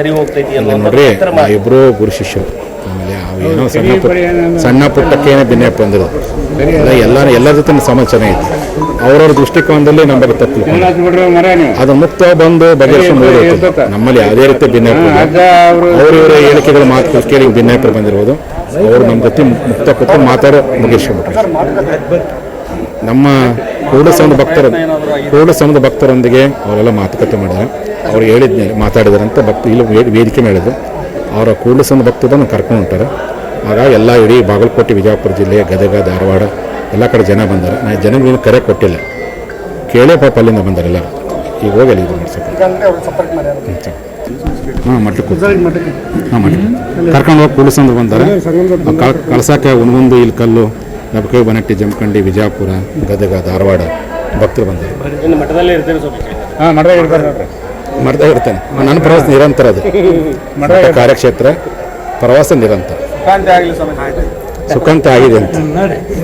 ಸರಿ ಹೋಗ್ತೈತಿ ನೋಡ್ರಿ ಇಬ್ಬರು ಗುರು ಶಿಷ್ಯರು. ಆಮೇಲೆ ಏನೋ ಸಣ್ಣ ಪುಟ್ಟ ಸಣ್ಣ ಪುಟ್ಟಕ್ಕೇನೆ ಭಿನ್ನಪ್ಪ ಎಲ್ಲ ಎಲ್ಲರ ಜೊತೆ ಸಮಾಚಾರ ಐತಿ. ಅವ್ರವ್ರ ದೃಷ್ಟಿಕೋನದಲ್ಲಿ ನಮಗೆ ತಪ್ಪು ಅದು ಮುಕ್ತ ಬಂದು ಬಗೆಹರಿಸ್ಕೊಂಡು. ನಮ್ಮಲ್ಲಿ ಯಾವುದೇ ರೀತಿ ಭಿನ್ನಪ್ಪ ಅವರಿವರ ಹೇಳಿಕೆಗಳು ಮಾತು ಕೇಳಿ ಭಿನ್ನಪ್ಪ ಬಂದಿರ್ಬೋದು. ಅವರು ನಮ್ಮ ಜೊತೆ ಮುಕ್ತ ಕೊಟ್ಟು ಮಾತಾಡೋ ಮುಗಿಸ್ಕೊಂಡ್ಬಿಟ್ರು ನಮ್ಮ ಕೂಡ ಸಂಘದ ಭಕ್ತರ ಕೂಡ ಸಂಘದ ಭಕ್ತರೊಂದಿಗೆ ಅವರೆಲ್ಲ ಮಾತುಕತೆ ಮಾಡಿದ್ರು ಅವ್ರು ಹೇಳಿದ್ಮೇಲೆ ಮಾತಾಡಿದಾರೆ ಅಂತ ಭಕ್ತ ಇಲ್ಲಿ ವೇದಿಕೆ ಹೇಳಿದ್ರು ಅವರ ಕೂಡಲ ಭಕ್ತದನ್ನು ಕರ್ಕೊಂಡು ಹೊಂಟಾರೆ. ಆಗ ಎಲ್ಲ ಇಡೀ ಬಾಗಲಕೋಟೆ, ವಿಜಯಪುರ ಜಿಲ್ಲೆ ಗದಗ, ಧಾರವಾಡ ಎಲ್ಲ ಕಡೆ ಜನ ಬಂದಾರೆ. ನಾನು ಜನಗಳಿಗೆ ಏನು ಕರೆ ಕೊಟ್ಟಿಲ್ಲ. ಕೇಳೇ ಪಾಪ ಅಲ್ಲಿಂದ ಬಂದಾರೆ ಎಲ್ಲ. ಈಗ ಹೋಗಿ ಅಲ್ಲಿ ಇದು ಹಾಂ ಮಟ್ಟ ಹಾಂ ಮಟ್ಟ ಕರ್ಕೊಂಡು ಹೋಗಿ ಕೂಡಲ ಸಂಘ ಬಂದಾರೆ. ಕಳ್- ಕಳ್ಸಕ್ಕೆ ಒಂದೊಂದು ಇಲ್ಲಿ ಕಲ್ಲು. ನಬಕೆ ಬನಟ್ಟಿ ಜಮಖಂಡಿ ವಿಜಯಪುರ ಗದಗ ಧಾರವಾಡ ಭಕ್ತರು ಬಂದರು ಹಾಂ ಮಠದಲ್ಲೇ ಇರ್ತಾರೆ ನೋಡ್ರಿ ಮಠದಾಗ ಇರ್ತೇನೆ. ನನ್ನ ಪ್ರವಾಸ ನಿರಂತರ ಅದು. ಮಠ ಕಾರ್ಯಕ್ಷೇತ್ರ ಪ್ರವಾಸ ನಿರಂತರ. ಸುಖಾಂತ ಆಗಿದೆ ಅಂತ.